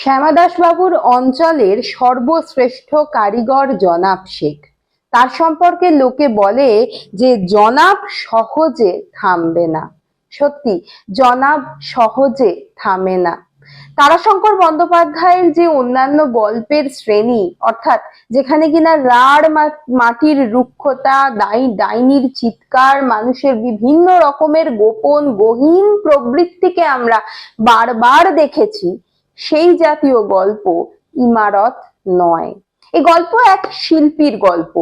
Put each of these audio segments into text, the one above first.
শ্যামাদাস বাবুর অঞ্চলের সর্বশ্রেষ্ঠ কারিগর জনাব শেখ। তার সম্পর্কে লোকে বলে যে, জনাব সহজে থামবে না। সত্যি, জনাব সহজে থামে না। তারাশঙ্কর বন্দ্যোপাধ্যায়ের যে অন্যান্য গল্পের শ্রেণি, অর্থাৎ যেখানে কিনা রাড় মাটির রুক্ষতা, দাই, ডাইনির চিৎকার, মানুষের বিভিন্ন রকমের গোপন গহীন প্রবৃত্তিকে আমরা বারবার দেখেছি সেই জাতীয় গল্প ইমারত নয়। এই গল্প এক শিল্পীর গল্প।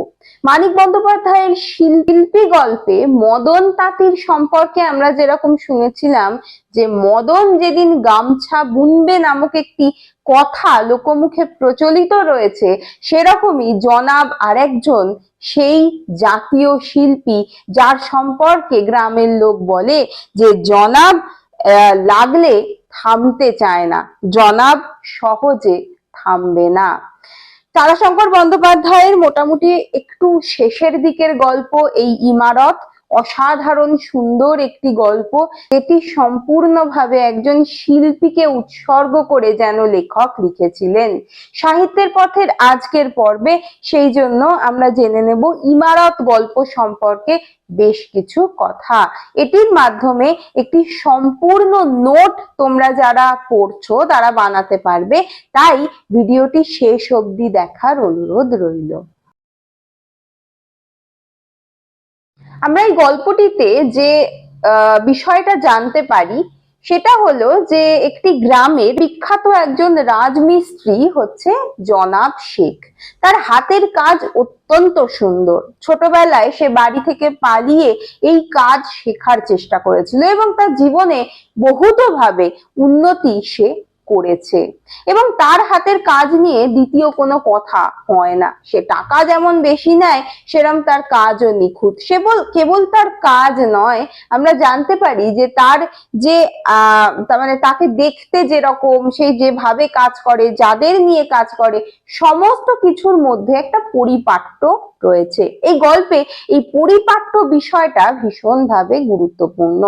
মানিক বন্দ্যোপাধ্যায়ের শিল্পী গল্পে মদন তাঁতির সম্পর্কে আমরা যেরকম শুনেছিলাম যে, মদন যেদিন গামছা বুনবে নামক একটি কথা লোকমুখে প্রচলিত রয়েছে, সেরকমই জনাব আরেকজন সেই জাতীয় শিল্পী যার সম্পর্কে গ্রামের লোক বলে যে, জনাব লাগলে থামতে চায় না। জনাব সহজে থামবে না। তারাশঙ্কর বন্দ্যোপাধ্যায়ের মোটামুটি একটু শেষের দিকের গল্প এই ইমারত অসাধারণ, সুন্দর একটি গল্প। এটি সম্পূর্ণভাবে একজন শিল্পীকে উৎসর্গ করে যেন লেখক লিখেছিলেন। সাহিত্যের পথের আজকের পর্বে সেই জন্য আমরা জেনে নেব ইমারত গল্প সম্পর্কে বেশ কিছু কথা। এটির মাধ্যমে একটি সম্পূর্ণ নোট তোমরা যারা পড়ছো, তারা বানাতে পারবে। তাই ভিডিওটি শেষ অবধি দেখার অনুরোধ রইল। আমরা এই গল্পটিতে যে বিষয়টা জানতে পারি, সেটা হলো যে একটি গ্রামের বিখ্যাত একজন রাজমিস্ত্রি হচ্ছে জনাব শেখ। তার হাতের কাজ অত্যন্ত সুন্দর। ছোটবেলায় সে বাড়ি থেকে পালিয়ে এই কাজ শেখার চেষ্টা করেছিল এবং তার জীবনে বহুতভাবে উন্নতি সে করেছে। এবং তার হাতের কাজ নিয়ে দ্বিতীয় কোনো কথা হয় না। সে টাকা যেমন বেশি নেয়, সেরম তার কাজও নিখুঁত। কেবল কেবল তার কাজ নয়, আমরা জানতে পারি যে তার যে আহ মানে তাকে দেখতে যেরকম, সে যেভাবে কাজ করে, যাদের নিয়ে কাজ করে, সমস্ত কিছুর মধ্যে একটা পরিপাট্য রয়েছে। এই গল্পে এই পরিপাট্য বিষয়টা ভীষণভাবে গুরুত্বপূর্ণ।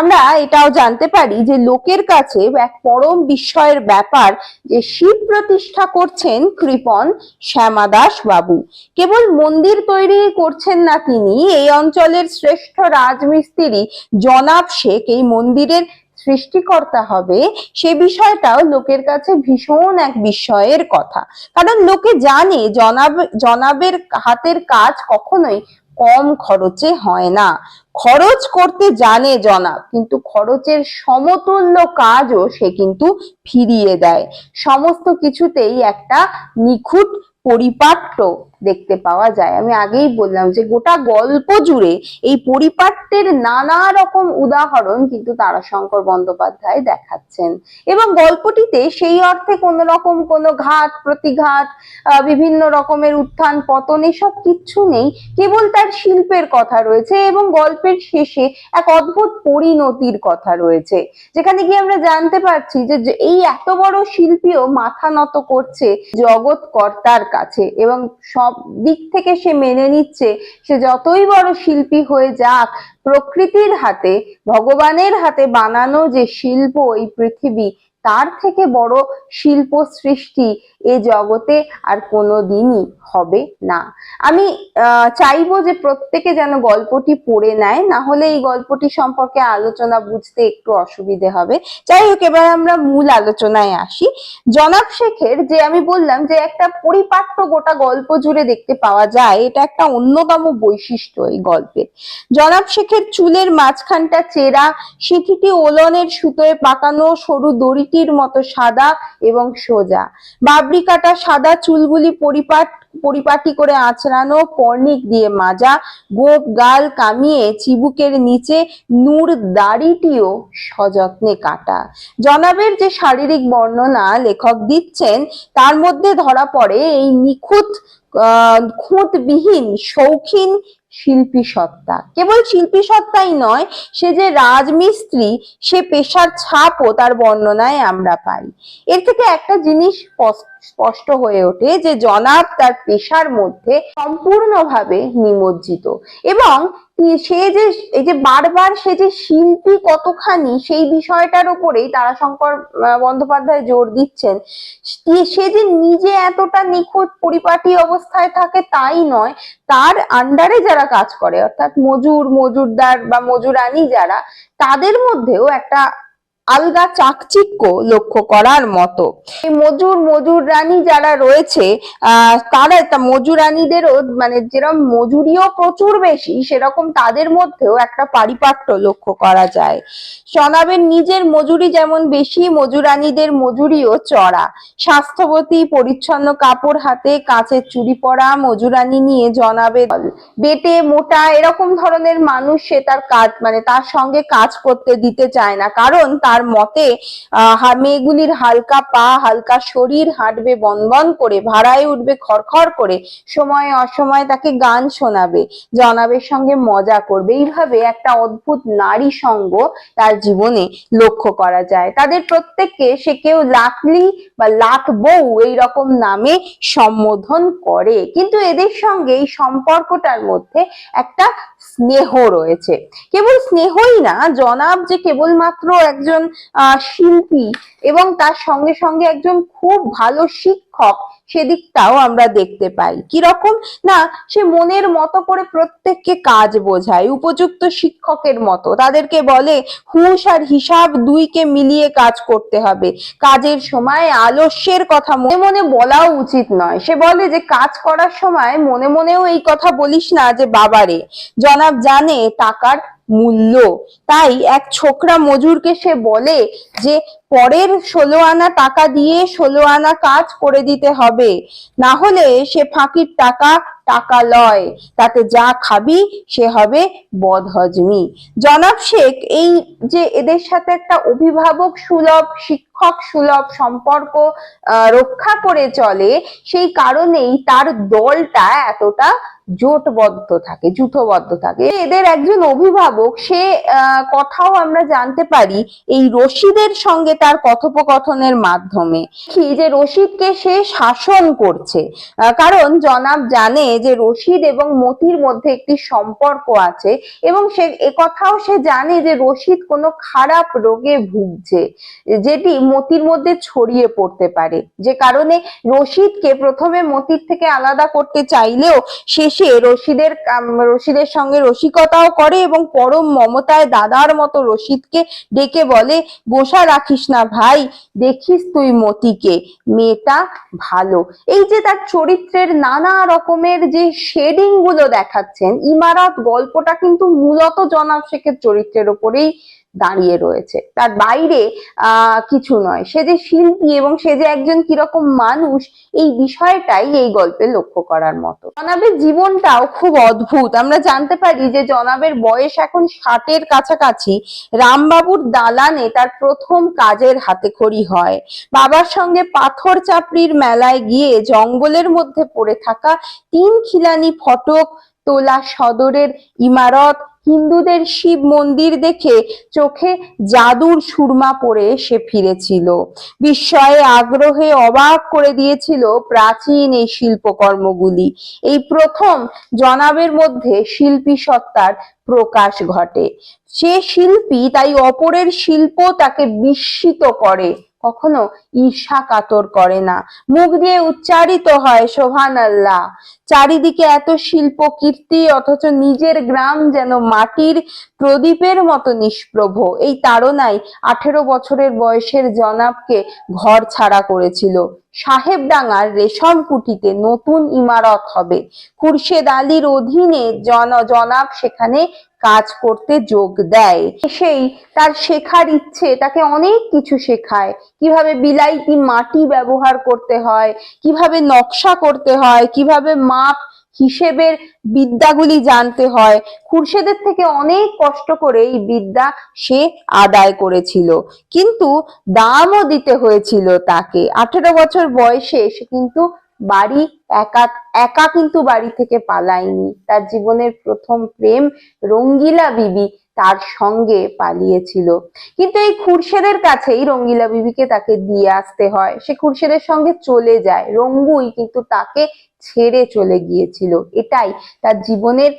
আমরা এটাও জানতে পারি যে লোকের কাছে এক পরম বিস্ময়ের ব্যাপার যে শিব প্রতিষ্ঠা করছেন কৃপন শ্যামাদাস বাবু। কেবল মন্দির তৈরি করছেন না তিনি, এই অঞ্চলের শ্রেষ্ঠ রাজমিস্ত্রি জনাব শেখ এই মন্দিরের সৃষ্টিকর্তা হবে, সে বিষয়টাও লোকের কাছে ভীষণ এক বিস্ময়ের কথা। কারণ লোকে জানে জনাব, জনাবের হাতের কাজ কখনোই কম খরচে হয় না। খরচ করতে জানে জনাব, কিন্তু খরচের সমতুল্য কাজও সে কিন্তু ফিরিয়ে দেয়। সমস্ত কিছুতেই একটা নিখুঁত পরিপাট্য দেখতে পাওয়া যায়। আমি আগেই বললাম যে গোটা গল্প জুড়ে এই পরিপাট্যের নানা রকম উদাহরণ কিন্তু তারাশঙ্কর বন্দ্যোপাধ্যায় দেখাচ্ছেন। এবং গল্পটিতে সেই অর্থে কোনো রকম কোনো ঘাত, প্রতিঘাত বিভিন্ন রকমের উত্থান, পতন এসব কিচ্ছু নেই। কেবল তার শিল্পের কথা রয়েছে এবং গল্পের শেষে এক অদ্ভুত পরিণতির কথা রয়েছে। যেখানে গিয়ে আমরা জানতে পারছি যে এই এত বড় শিল্পীও মাথা নত করছে জগৎ কর্তার কাছে এবং সব দিক থেকে সে মেনে নিচ্ছে, সে যতই বড় শিল্পী হয়ে যাক, প্রকৃতির হাতে, ভগবানের হাতে বানানো যে শিল্প এই পৃথিবী তার থেকে বড় শিল্প সৃষ্টি এ জগতে আর কোনো দিনই হবে না। আমি চাইব যে প্রত্যেকে যেন গল্পটি পড়ে নেয়, না হলে এই গল্পটি সম্পর্কে আলোচনা বুঝতে একটু অসুবিধে হবে। যাই হোক, এবার আমরা মূল আলোচনায় আসি। জনাব শেখের যে আমি বললাম যে একটা পরিপাট্য গোটা গল্প জুড়ে দেখতে পাওয়া যায়, এটা একটা অন্যতম বৈশিষ্ট্য এই গল্পের। জনাব শেখের চুলের মাঝখানটা চেরা, সিঁথিটি ওলনের সুতোয় পাকানো সরু দড়িটির মতো সাদা এবং সোজা। বাবরি কাটা সাদা চুলগুলি পরিপাট, পরিপাটি করে আঁচড়ানো কর্নিক দিয়ে মাজা, গোপ, গাল কামিয়ে চিবুকের নিচে নূর দাড়িটিও সযত্নে কাটা। জনাবের যে শারীরিক বর্ণনা লেখক দিচ্ছেন, তার মধ্যে ধরা পড়ে এই নিখুঁত, আহ খুঁতবিহীন শৌখিন শিল্পী সত্তা। কেবল শিল্পী সত্তাই নয়, সে যে রাজমিস্ত্রি, সে পেশার ছাপও তার বর্ণনায় আমরা পাই। এর থেকে একটা জিনিস স্পষ্ট- হয়ে ওঠে যে জনাব তার পেশার মধ্যে সম্পূর্ণভাবে নিমজ্জিত এবং সে যে, এই যে বারবার সে যে শিল্পী কতখানি, সেই বিষয়টার উপরেই তারা শঙ্কর বন্দ্যোপাধ্যায় জোর দিচ্ছেন। সে- সে যে নিজে এতটা নিখুঁত পরিপাটি অবস্থায় থাকে তাই নয়, তার আন্ডারে যারা কাজ করে, অর্থাৎ মজুর, মজুরদার বা মজুরানি যারা, তাদের মধ্যেও একটা আলগা চাকচিক্য লক্ষ্য করার মতো। মজুর মজুর রানী যারা রয়েছে তারা মজুরানীদেরও মানে যেরকম মজুরিও প্রচুর বেশি, সেরকম তাদের মধ্যেও একটা পারিপাট্য লক্ষ্য করা যায়। জনাবের নিজের মজুরি যেমন বেশি মজুরানীদের মজুরিও চড়া। স্বাস্থ্যবতী, পরিচ্ছন্ন কাপড় হাতে, কাঁচের চুড়ি পরা মজুরানি নিয়ে জনাবের দল। বেটে, মোটা এরকম ধরনের মানুষ সে তার কাজ মানে তার সঙ্গে কাজ করতে দিতে চায় না। কারণ তার মতে মেয়েগুলির হালকা পা, হালকা শরীর, হাঁটবে বনবন করে, ভাড়ায় উঠবে খড়খড় করে, সময় অসময় তাকে গান শোনাবে, জনাবের সঙ্গে মজা করবে। এইভাবে একটা অদ্ভুত নারী সঙ্গ তার জীবনে লক্ষ্য করা যায়। তাদের প্রত্যেককে সে কেউ লাকলি বা লাক বউ এই রকম নামে সম্বোধন করে। কিন্তু এদের সঙ্গে এই সম্পর্কটার মধ্যে একটা স্নেহ রয়েছে। কেবল স্নেহই না, জনাব যে কেবলমাত্র একজন, আহ, শিল্পী এবং তার সঙ্গে সঙ্গে একজন খুব ভালো শিক্ষক সেদিকটাও আমরা দেখতে পাই। কীরকম? না, সে মনের মতো করে প্রত্যেককে কাজ বোঝায়, উপযুক্ত শিক্ষকের মতো। তাদেরকে বলে, হুঁশ আর হিসাব দুইকে মিলিয়ে কাজ করতে হবে। কাজের সময় আলস্যের কথা মনে মনে বলাও উচিত নয়। সে বলে যে, কাজ করার সময় মনে মনেও এই কথা বলিস না যে, বাবারে, জনাব জানে টাকার মূল্য। তাই এক ছোকরা মজুরকে সে বলে যে, পরের ষোলো আনা টাকা দিয়ে ষোলো আনা কাজ করে দিতে হবে। না হলে সে ফাঁকির টাকা টাকা লয়। তাতে যা খাবি, সে হবে বদহজমি। জনাব শেখ, এই যে এদের সাথে একটা অভিভাবক সুলভ, শিক্ষক সুলভ সম্পর্ক রক্ষা করে চলে, সেই কারণেই তার দলটা এতটা জোটবদ্ধ থাকে জুথবদ্ধ থাকে। এদের একজন অভিভাবক, সে কথাও আমরা জানতে পারি এই রশিদের সঙ্গে তার কথোপকথনের মাধ্যমে। যে রশিদকে সে শাসন করছে। কারণ জনাব জানে যে রশিদ এবং মতির মধ্যে একটি সম্পর্ক আছে এবং সে একথাও সে জানে যে রশিদ কোনো খারাপ রোগে ভুগছে, যেটি মতির মধ্যে ছড়িয়ে পড়তে পারে। যে কারণে রশিদকে প্রথমে মতির থেকে আলাদা করতে চাইলেও শেষে রশিদের রশিদের সঙ্গে রসিকতাও করে এবং পরম মমতায় দাদার মতো রশিদকে ডেকে বলে বসা রাখিস না ভাই, দেখিস তুই মতিকে, মেয়েটা ভালো। এই যে তার চরিত্রের নানা রকমের যে শেডিংগুলো দেখাচ্ছেন, ইমারত গল্পটা কিন্তু মূলত জনাব শেখের চরিত্রের উপরেই দাঁড়িয়ে রয়েছে। তার বাইরে কিছু নয়। সে যে শিল্পী এবং সে যে একজন কীরকম মানুষ, এই বিষয়টাই এই গল্পে লক্ষ্য করার মতো। জনাবের জীবনটাও খুব অদ্ভুত। আমরা জানতে পারি যে জনাবের বয়স এখন ষাটের কাছাকাছি। রামবাবুর দালানে তার প্রথম কাজের হাতেখড়ি হয়। বাবার সঙ্গে পাথর চাপড়ির মেলায় গিয়ে জঙ্গলের মধ্যে পড়ে থাকা তিন খিলানি ফটক তোলা সদরের ইমারত হিন্দুদের শিব মন্দির দেখে চোখে জাদুর সুরমা পরে সে ফিরেছিল। বিস্ময়ে, আগ্রহে অবাক করে দিয়েছিল প্রাচীন এই শিল্পকর্মগুলি। এই প্রথম জনাবের মধ্যে শিল্পী সত্তার প্রকাশ ঘটে। সে শিল্পী তাই অপরের শিল্প তাকে বিস্মিত করে। কখনো ঈর্ষা কাতর করে না। মুখ দিয়ে উচ্চারিত হয় সোহান আল্লাহ চারিদিকে এত শিল্প, কীর্তি, অথচ নিজের গ্রাম যেন মাটির প্রদীপের মতো নিষ্প্রভ। এই তাড়নাই আঠেরো বছরের বয়সের জনাবকে ঘর ছাড়া করেছিল। সাহেবডাঙ্গার রেশম কুটিতে নতুন ইমারত হবে। খুরশেদ আলীর অধীনে জন জনাব সেখানে কাজ করতে যোগ দেয়। সেই তার শেখার ইচ্ছে, তাকে অনেক কিছু শেখায়। কীভাবে বিলাইতি মাটি ব্যবহার করতে হয়, কীভাবে নকশা করতে হয়, কীভাবে মাপ হিসেবের বিদ্যাগুলি জানতে হয়। খুরশেদের থেকে অনেক কষ্ট করে এই বিদ্যা সে আদায় করেছিল। কিন্তু দামও দিতে হয়েছিল তাকে। আঠেরো বছর বয়সে সে কিন্তু বাড়ি একা একা কিন্তু বাড়ি থেকে পালায়নি। তার জীবনের প্রথম প্রেম রঙ্গিলা বিবি তার সঙ্গে পালিয়েছিল। কিন্তু এই খুরশেদের কাছেই রঙ্গিলা বিবিকে তাকে দিয়ে আসতে হয়। সে খুরশেদের সঙ্গে চলে যায়। রঙ্গুই কিন্তু তাকে ছেড়ে চলে গিয়েছিল। এটাই তার জীবনের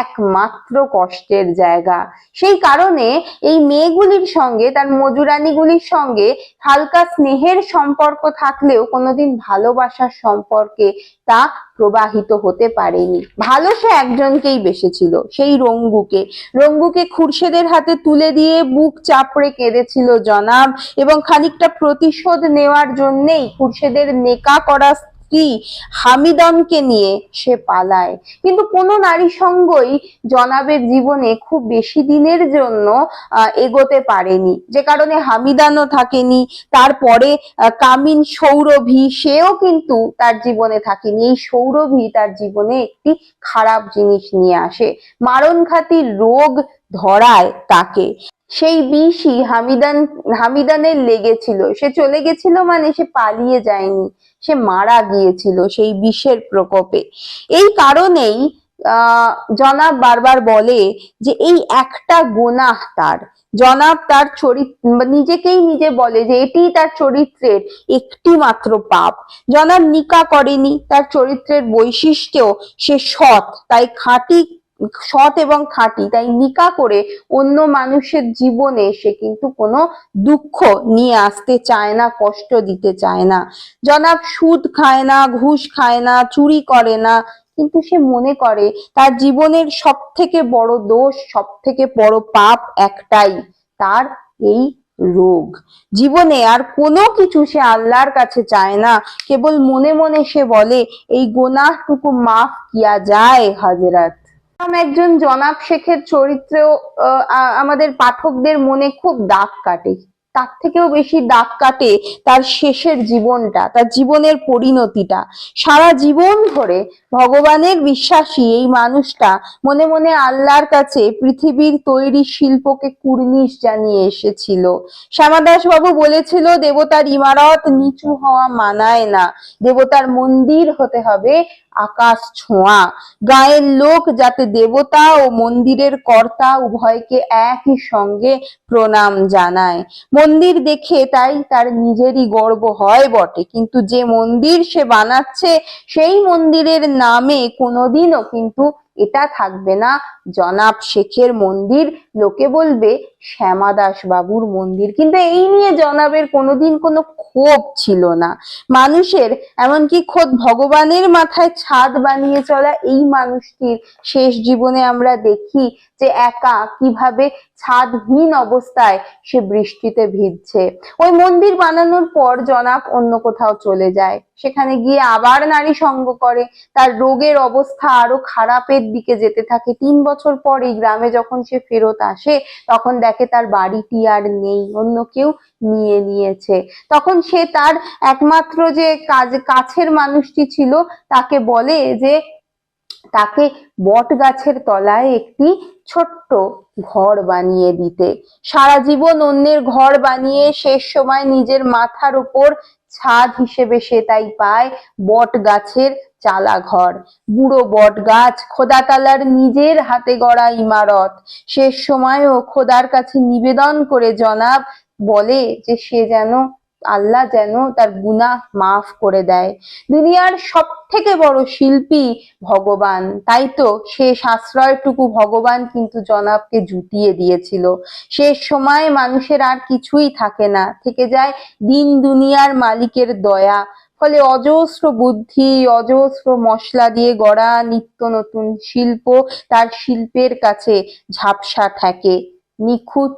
একমাত্র কষ্টের জায়গা। সেই কারণে এই মেয়েগুলির সঙ্গে, তার মজুরানিগুলির সঙ্গে হালকা স্নেহের সম্পর্ক থাকলেও কোনোদিন ভালোবাসার সম্পর্কে তা প্রবাহিত হতে পারেনি। ভালো সে একজনকেই বেসেছিল, সেই রঙ্গুকে। রঙ্গুকে খুরশেদের হাতে তুলে দিয়ে বুক চাপড়ে কেঁদেছিল জনাব এবং খানিকটা প্রতিশোধ নেওয়ার জন্যেই খুরশেদের নেকা করা স্ত্রী হামিদনকে নিয়ে সে পালায়। কিন্তু কোনো নারী সঙ্গই জনাবের জীবনে খুব বেশি দিনের জন্য এগোতে পারেনি। যে কারণে হামিদানও থাকেনি। তারপরে কামিন সৌরভী, সেও কিন্তু তার জীবনে থাকেনি। এই সৌরভী তার জীবনে একটি খারাপ জিনিস নিয়ে আসে। মারণঘাতী রোগ ধরায় তাকে। সেই বিষই হামিদান, হামিদানের লেগেছিল। সে চলে গেছিল মানে সে পালিয়ে যায়নি। সে মারা গিয়েছিল সেই বিষের প্রকোপে। এই কারণেই জনাব বারবার বলে যে এই একটা গুনাহ তার। জনাব তার চরিত্র নিজেকেই নিজে বলে যে এটি তার চরিত্রের একটি মাত্র পাপ। জনাব নিকা করেনি, তার চরিত্রের বৈশিষ্ট্য সে সৎ, তাই খাঁটি সৎ এবং খাঁটি, তাই নিকা করে অন্য মানুষের জীবনে সে কিন্তু কোনো দুঃখ নিয়ে আসতে চায় না, কষ্ট দিতে চায় না। জনাব সুদ খায় না, ঘুষ খায় না, চুরি করে না, কিন্তু সে মনে করে তার জীবনের সব থেকে বড় দোষ সব থেকে বড় পাপ একটাই, তার এই রোগ। জীবনে আর কোনো কিছু সে আল্লাহর কাছে চায় না, কেবল মনে মনে সে বলে, এই গোনাহটুকু মাফ কিয়া যায় হাজরাত। একজন জনাব শেখের চরিত্রেও আমাদের পাঠকদের মনে খুব দাগ কাটে। তার থেকেও বেশি দাগ কাটে তার শেষের জীবনটা, তার জীবনের পরিণতিটা। সারা জীবন ধরে ভগবানের বিশ্বাসী এই মানুষটা মনে মনে আল্লাহর কাছে পৃথিবীর তৈরি শিল্পকে কুর্নিশ জানিয়ে এসেছিল। শ্যামাদাস বাবু বলেছিল, দেবতার ইমারত নিচু হওয়া মানায় না। দেবতার মন্দির হতে হবে আকাশ ছোঁয়া। গায়ের লোক যাতে দেবতা ও মন্দিরের কর্তা উভয়কে একই সঙ্গে প্রণাম জানায়। মন্দির দেখে তাই তার নিজেরই গর্ব হয় বটে। কিন্তু যে মন্দির সে বানাচ্ছে, সেই মন্দিরের নামে কোনোদিনও কিন্তু এটা থাকবে না। জনাব শেখের মন্দির, লোকে বলবে শ্যামাদাস বাবুর মন্দির। কিন্তু এই নিয়ে জনাবের কোনোদিন কোনো ক্ষোভ ছিল না। মানুষের এমনকি খোদ ভগবানের মাথায় ছাদ বানিয়ে চলা এই মানুষটির শেষ জীবনে আমরা দেখি যে একা কীভাবে ছাদহীন অবস্থায় সে বৃষ্টিতে ভিজছে। ওই মন্দির বানানোর পর জনাব অন্য কোথাও চলে যায়। সেখানে গিয়ে আবার নারী সঙ্গ করে। তার রোগের অবস্থা আরও খারাপের দিকে যেতে থাকে। তিন বছর পর এই গ্রামে যখন সে ফেরত আসে, তখন দেখে তার বাড়িটি আর নেই, অন্য কেউ নিয়ে নিয়েছে। তখন সে তার একমাত্র যে কাজ, কাছের মানুষটি ছিল, তাকে বলে যে তাকে বট গাছের তলায় একটি ছোট্ট ঘর বানিয়ে দিতে। সারা জীবন অন্যের ঘর বানিয়ে শেষ সময় নিজের মাথার উপর ছাদ হিসেবে সে তাই পায় বট গাছের চালা ঘর বুড়ো বট গাছ খোদাতালার নিজের হাতে গড়া ইমারত। শেষ সময়ও খোদার কাছে নিবেদন করে জনাব বলে যে সে যেন আল্লাহ যেন তার গুনাহ মাফ করে দেয়। দুনিয়ার সব থেকে বড় শিল্পী ভগবান। তাই তো সে সাশ্রয়টুকু ভগবান কিন্তু জনাবকে জুটিয়ে দিয়েছিল। শেষ সময় মানুষের আর কিছুই থাকে না। থেকে যায় দিন দুনিয়ার মালিকের দয়া। ফলে অজস্র বুদ্ধি, অজস্র মশলা দিয়ে গড়া নিত্য নতুন শিল্প তার শিল্পের কাছে ঝাপসা থাকে। নিখুঁত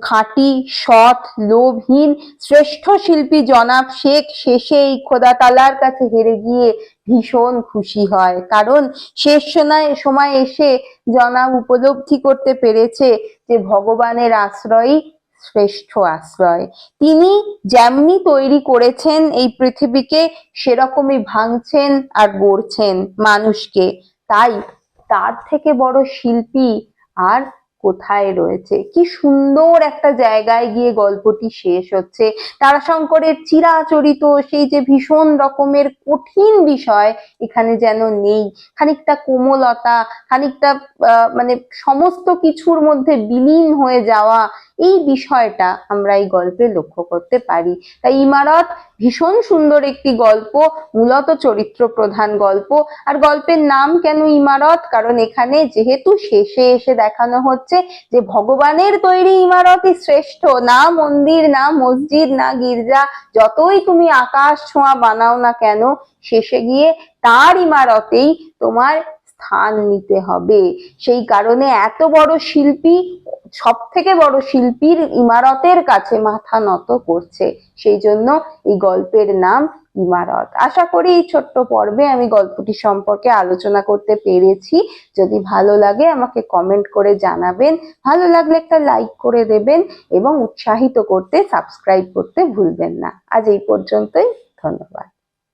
খাঁটি, সৎ, লোভহীন, শ্রেষ্ঠ শিল্পী জনাব শেখ শেষে এই খোদাতালার কাছে হেরে গিয়ে ভীষণ খুশি হয়। কারণ শেষ সময় সময় এসে জনাব উপলব্ধি করতে পেরেছে যে ভগবানের আশ্রয়ই শ্রেষ্ঠ আশ্রয়। তিনি যেমনি তৈরি করেছেন এই পৃথিবীকে, সেরকমই ভাঙছেন আর গড়ছেন মানুষকে। তাই তার থেকে বড় শিল্পী আর কোথায় রয়েছে? কি সুন্দর একটা জায়গায় গিয়ে গল্পটি শেষ হচ্ছে। তারাশঙ্করের চিরাচরিত সেই যে ভীষণ রকমের কঠিন বিষয় এখানে যেন নেই। খানিকটা কোমলতা, খানিকটা মানে সমস্ত কিছুর মধ্যে বিলীন হয়ে যাওয়া এই বিষয়টা আমরা এই গল্পে লক্ষ্য করতে পারি। তাই ইমারত ভীষণ সুন্দর একটি গল্প, মূলত চরিত্র প্রধান গল্প। আর গল্পের নাম কেন ইমারত? কারণ এখানে যেহেতু শেষে এসে দেখানো হচ্ছে যে ভগবানের তৈরি ইমারতই শ্রেষ্ঠ। না মন্দির, না মসজিদ, না গির্জা, যতই তুমি আকাশ ছোঁয়া বানাও না কেন, শেষে গিয়ে তার ইমারতেই তোমার স্থান নিতে হবে। সেই কারণে এত বড় শিল্পী সব থেকে বড় শিল্পীর ইমারতের কাছে মাথা নত করছে। সেই জন্য এই গল্পের নাম ইমারত। আশা করি এই ছোট্ট পর্বে আমি গল্পটি সম্পর্কে আলোচনা করতে পেরেছি। যদি ভালো লাগে আমাকে কমেন্ট করে জানাবেন। ভালো লাগলে একটা লাইক করে দেবেন এবং উৎসাহিত করতে সাবস্ক্রাইব করতে ভুলবেন না। আজ এই পর্যন্তই। ধন্যবাদ।